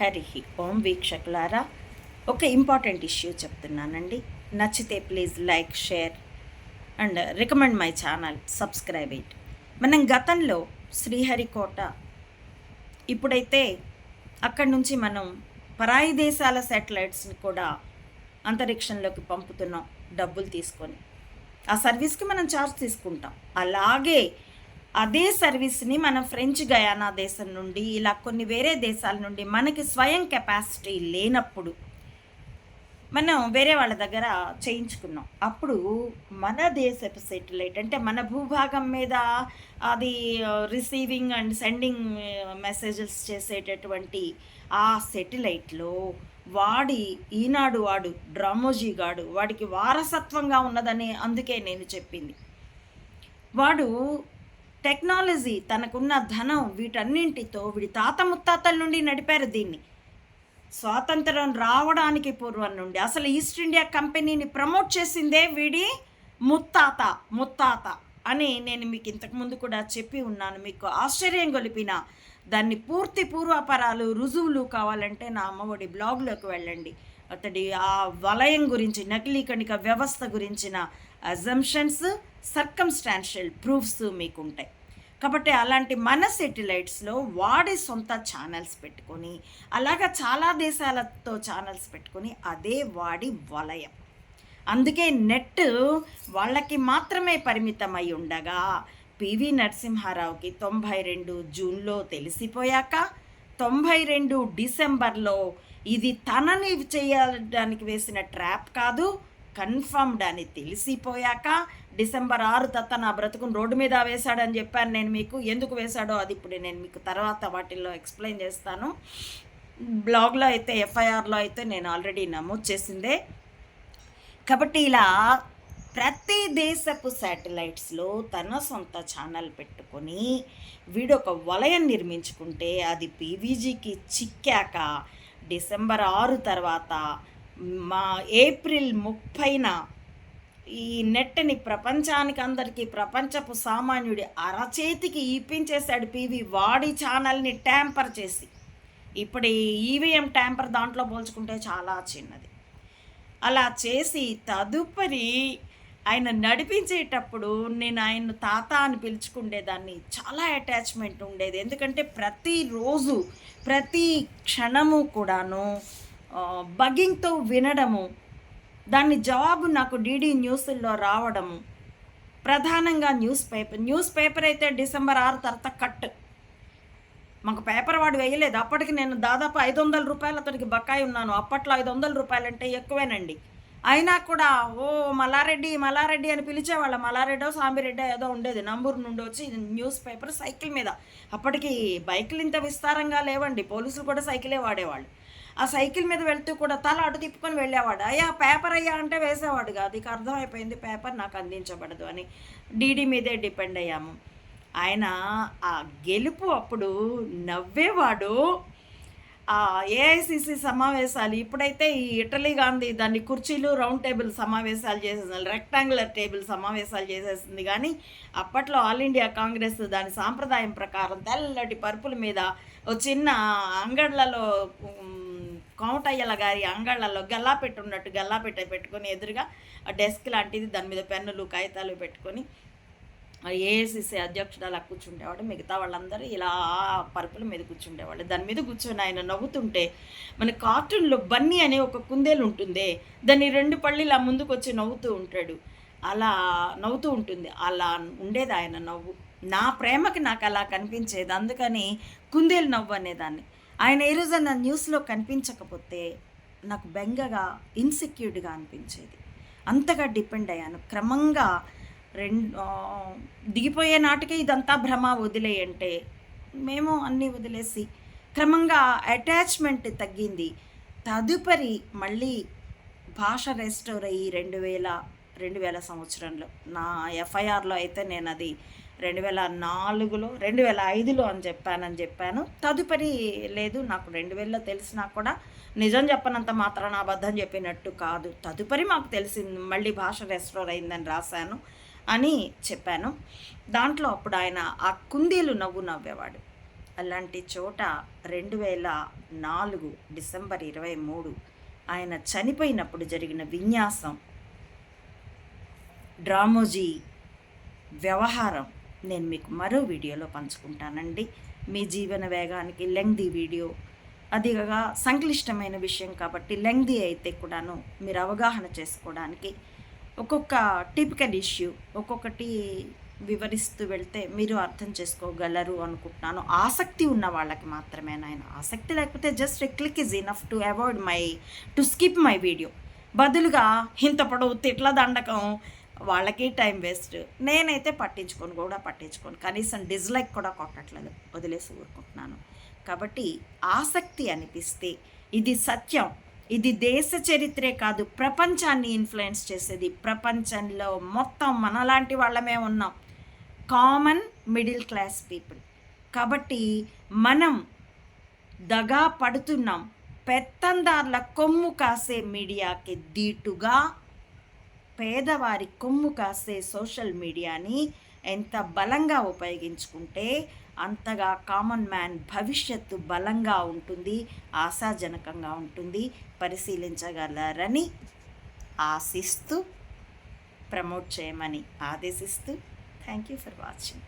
హరి ఓం వీక్షకులారా ఒక important issue చెప్తున్నానండి. నచ్చితే please like share and recommend my channel subscribe it. మనం గతంలో శ్రీహరికోట ఇప్పుడైతే అక్కడి నుంచి మనం పరాయి దేశాల శాటిలైట్స్ని కూడా అంతరిక్షంలోకి పంపుతున్నాం డబ్బులు తీసుకొని. ఆ సర్వీస్కి మనం ఛార్జ్ తీసుకుంటాం. అలాగే అదే సర్వీస్ని మనం ఫ్రెంచ్ గయానా దేశం నుండి ఇలా కొన్ని వేరే దేశాల నుండి మనకి స్వయం కెపాసిటీ లేనప్పుడు మనం వేరే వాళ్ళ దగ్గర చేయించుకున్నాం. అప్పుడు మన దేశపు సెటిలైట్ అంటే మన భూభాగం మీద అది రిసీవింగ్ అండ్ సెండింగ్ మెసేజెస్ చేసేటటువంటి ఆ సెటిలైట్లో వాడి ఈనాడు వాడు డ్రామోజీ గాడు వాడికి వారసత్వంగా ఉన్నదని అందుకే నేను చెప్పింది. వాడు టెక్నాలజీ తనకున్న ధనం వీటన్నింటితో వీడి తాత ముత్తాతల నుండి నడిపారు దీన్ని. స్వాతంత్రం రావడానికి పూర్వం నుండి అసలు ఈస్ట్ ఇండియా కంపెనీని ప్రమోట్ చేసిందే వీడి ముత్తాత ముత్తాత అని నేను మీకు ఇంతకుముందు కూడా చెప్పి ఉన్నాను. మీకు ఆశ్చర్యం గొలిపిన దాన్ని పూర్తి పూర్వాపరాలు రుజువులు కావాలంటే నా అమ్మఒడి బ్లాగ్లోకి వెళ్ళండి. అతడి ఆ వలయం గురించి నకిలీ కణిక వ్యవస్థ గురించిన అజంప్షన్స్ సర్కమ్స్టాన్షియల్ ప్రూఫ్స్ మీకు ఉంటాయి కాబట్టి అలాంటి మన సెటిలైట్స్లో వాడి సొంత ఛానల్స్ పెట్టుకొని అలాగా చాలా దేశాలతో ఛానల్స్ పెట్టుకొని అదే వాడి వలయం. అందుకే నెట్ వాళ్ళకి మాత్రమే పరిమితమై ఉండగా పివి నరసింహారావుకి తొంభై రెండు జూన్లో తెలిసిపోయాక తొంభై రెండు డిసెంబర్లో ఇది తనని చేయడానికి వేసిన ట్రాప్ కాదు కన్ఫర్మ్డ్ అని తెలిసిపోయాక డిసెంబర్ ఆరు తత్త నా బ్రతుకుని రోడ్డు మీద వేశాడని చెప్పాను నేను మీకు. ఎందుకు వేశాడో అది ఇప్పుడు నేను మీకు తర్వాత వాటిల్లో ఎక్స్ప్లెయిన్ చేస్తాను. బ్లాగ్లో అయితే ఎఫ్ఐఆర్లో అయితే నేను ఆల్రెడీ నమోదు చేసిందే. కాబట్టి ఇలా ప్రతి దేశపు శాటిలైట్స్లో తన సొంత ఛానల్ పెట్టుకొని వీడు ఒక వలయం నిర్మించుకుంటే అది పీవీజీకి చిక్కాక డిసెంబర్ ఆరు తర్వాత మా ఏప్రిల్ ముప్పైన ఈ నెట్ని ప్రపంచానికి అందరికీ ప్రపంచపు సామాన్యుడి అరచేతికి ఇప్పించేశాడు పీవీ వాడి ఛానల్ని ట్యాంపర్ చేసి. ఇప్పుడు ఈవీఎం ట్యాంపర్ దాంట్లో పోల్చుకుంటే చాలా చిన్నది. అలా చేసి తదుపరి ఆయన నడిపించేటప్పుడు నేను ఆయన తాత అని పిలుచుకుండేదాన్ని. చాలా అటాచ్మెంట్ ఉండేది. ఎందుకంటే ప్రతిరోజు ప్రతి క్షణము కూడాను బగ్గింగ్తో వినడము దాని జవాబు నాకు డీడీ న్యూస్లో రావడము ప్రధానంగా న్యూస్ పేపర్. న్యూస్ పేపర్ అయితే డిసెంబర్ ఆరు తర్వాత కట్. మాకు పేపర్ వాడు వేయలేదు. అప్పటికి నేను దాదాపు ఐదు వందల రూపాయలు అతనికి బకాయి ఉన్నాను. అప్పట్లో ఐదు వందల రూపాయలు అంటే ఎక్కువేనండి. అయినా కూడా ఓ మల్లారెడ్డి మల్లారెడ్డి అని పిలిచేవాళ్ళ మల్లారెడ్డో సాంబిరెడ్డో ఏదో ఉండేది. నంబూరు నుండి వచ్చి న్యూస్ పేపర్ సైకిల్ మీద. అప్పటికి బైకులు ఇంత విస్తారంగా లేవండి. పోలీసులు కూడా సైకిలే వాడేవాళ్ళు. ఆ సైకిల్ మీద వెళ్తూ కూడా తల అటు తిప్పుకొని వెళ్ళేవాడు. అయ్యా పేపర్ అయ్యా అంటే వేసేవాడు కాదు. ఇక అర్థమైపోయింది పేపర్ నాకు అందించబడదు అని. డీడీ మీదే డిపెండ్ అయ్యాము. ఆయన ఆ గెలుపు అప్పుడు నవ్వేవాడు. ఆ ఏఐసిసి సమావేశాలు ఇప్పుడైతే ఈ ఇటలీ గాంధీ దాన్ని కుర్చీలు రౌండ్ టేబుల్ సమావేశాలు చేసేసింది రెక్టాంగులర్ టేబుల్ సమావేశాలు చేసేసింది. కానీ అప్పట్లో ఆల్ ఇండియా కాంగ్రెస్ దాని సాంప్రదాయం ప్రకారం తెల్లటి పరుపుల మీద ఓ చిన్న అంగళ్ళలో కోమటయ్యల గారి అంగళ్ళలో గల్లా పెట్టున్నట్టు గల్లా పెట్ట పెట్టుకొని ఎదురుగా డెస్క్ లాంటిది దాని మీద పెన్నులు కాగితాలు పెట్టుకొని ఏఐసిసి అధ్యక్షుడు అలా కూర్చుండేవాడు. మిగతా వాళ్ళందరూ ఇలా పరుపుల మీద కూర్చుండేవాళ్ళు. దాని మీద కూర్చొని ఆయన నవ్వుతుంటే మన కార్టూన్లో బన్నీ అనే ఒక కుందేలు ఉంటుందే దాన్ని రెండు పళ్ళు ఇలా ముందుకు వచ్చి నవ్వుతూ ఉంటాడు. అలా నవ్వుతూ ఉంటుంది. అలా ఉండేది ఆయన నవ్వు. నా ప్రేమకి నాకు అలా కనిపించేది. అందుకని కుందేలు నవ్వు అనేదాన్ని. ఆయన ఈ రోజు నా న్యూస్లో కనిపించకపోతే నాకు బెంగగా ఇన్సెక్యూర్డ్గా అనిపించేది. అంతగా డిపెండ్ అయ్యాను. క్రమంగా రెండు దిగిపోయే నాటికే ఇదంతా భ్రమ వదిలేయంటే మేము అన్నీ వదిలేసి క్రమంగా అటాచ్మెంట్ తగ్గింది. తదుపరి మళ్ళీ భాష రెస్టోర్ అయ్యి రెండు వేల రెండు వేల సంవత్సరంలో. నా ఎఫ్ఐఆర్లో అయితే నేను అది రెండు వేల నాలుగులో రెండు వేల ఐదులో అని చెప్పానని చెప్పాను. తదుపరి లేదు నాకు రెండు వేలలో తెలిసినా కూడా నిజం చెప్పనంత మాత్రాన అబద్ధం చెప్పినట్టు కాదు. తదుపరి మాకు తెలిసింది మళ్ళీ భాష రెస్టోర్ అయిందని రాశాను అని చెప్పాను. దాంట్లో అప్పుడు ఆయన ఆ కుందేలు నవ్వు నవ్వేవాడు. అలాంటి చోట రెండు వేల నాలుగు డిసెంబర్ ఇరవై మూడు ఆయన చనిపోయినప్పుడు జరిగిన విన్యాసం డ్రామోజీ వ్యవహారం నేను మీకు మరో వీడియోలో పంచుకుంటానండి. మీ జీవన వేగానికి లెంగ్ది వీడియో. అదిగా సంక్లిష్టమైన విషయం కాబట్టి లెంగ్ది అయితే కూడాను మీరు అవగాహన చేసుకోవడానికి ఒక్కొక్క టిపికల్ ఇష్యూ ఒక్కొక్కటి వివరిస్తూ వెళ్తే మీరు అర్థం చేసుకోగలరు అనుకుంటున్నాను. ఆసక్తి ఉన్న వాళ్ళకి మాత్రమే నాయన. ఆసక్తి లేకపోతే just click is enough to avoid my to skip my video. బదులుగా ఇంత పొడవు తిట్ల దండకం వాళ్ళకి టైం వేస్ట్. నేనైతే పట్టించుకొని కూడా పట్టించుకోను. కనీసం డిస్లైక్ కూడా కొట్టట్లేదు. వదిలేసి ఊరుకుంటున్నాను. కాబట్టి ఆసక్తి అనిపిస్తే ఇది సత్యం. ఇది దేశ చరిత్రే కాదు. ప్రపంచాన్ని ఇన్ఫ్లుయెన్స్ చేసేది. ప్రపంచంలో మొత్తం మనలాంటి వాళ్ళమే ఉన్నాం. Common middle class people. కాబట్టి మనం దగా పడుతున్నాం. పెత్తందార్ల కొమ్ము కాసే మీడియాకి దీటుగా పేదవారి కొమ్ము కాసే సోషల్ మీడియాని ఎంత బలంగా ఉపయోగించుకుంటే అంతగా కామన్ మ్యాన్ భవిష్యత్తు బలంగా ఉంటుంది ఆశాజనకంగా ఉంటుంది. పరిశీలించగలరని ఆశిస్తూ ప్రమోట్ చేయమని ఆదేశిస్తూ. Thank you for watching